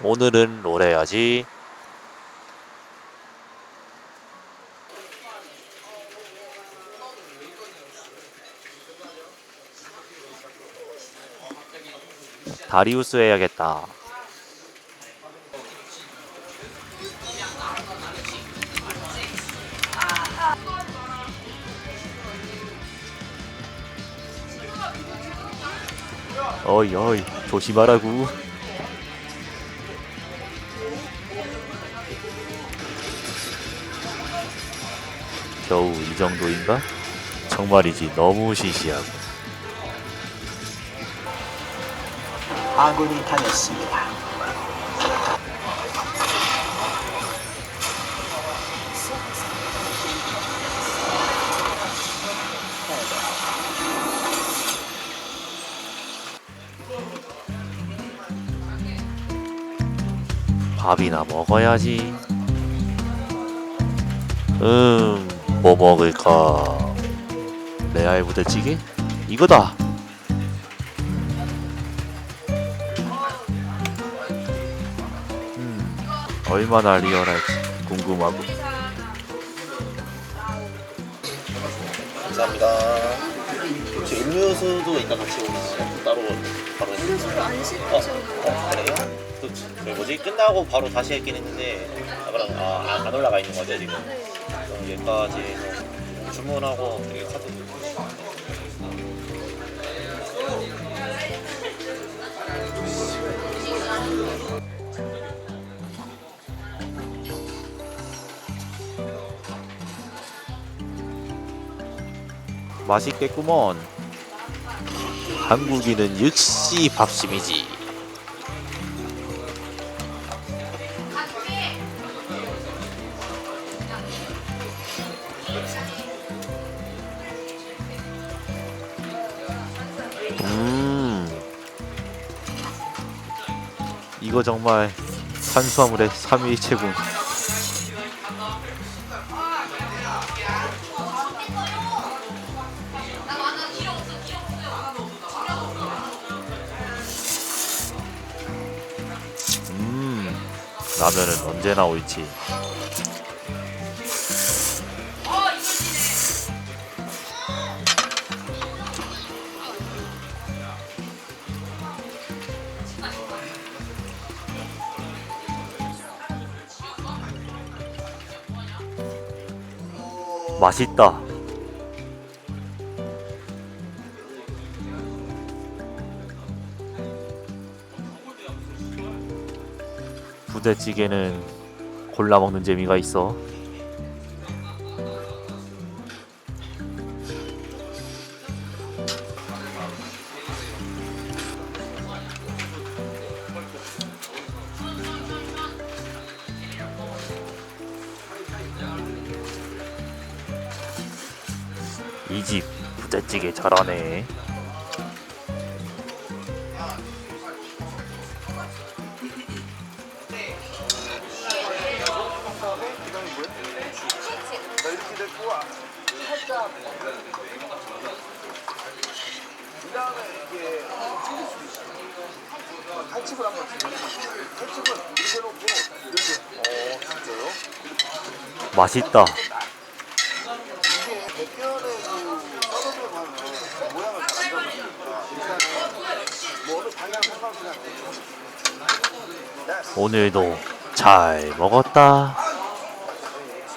오늘은 롤 해야지. 다리우스 해야겠다. 어이 어이 조심하라고. 겨우 이 정도인가? 정말이지 너무 시시하고. 아군이 당했습니다. 밥이나 먹어야지. 음, 뭐 먹을까? 레알 부대찌개? 이거다. 음, 얼마나 리얼할지 궁금하고. 감사합니다. 혹시 음료수도 이따 같이 오시죠? 따로 바로 음료수를 안 어, 씻고 어 그래요? 또 저희 뭐지 끝나고 바로 다시 했긴 했는데 아 그럼 아, 안- 안 올라가 있는 거죠 지금? 그럼 여기까지 해서 주문하고 이게 카드 맛있겠구먼. 한국인은 역시 밥심이지. 음. 이거 정말 탄수화물의 삼위일체군. 음, 라면은 언제 나올지. 맛있다. 부대찌개는 골라 먹는 재미가 있어. 이 집 부대찌개 잘하네. 맛있다. 이게 백견의 그 썰어서 하는 모양을 잘 잡으니까 일단은 뭐 어느 방향 상관없이 그냥 오늘도 잘 먹었다.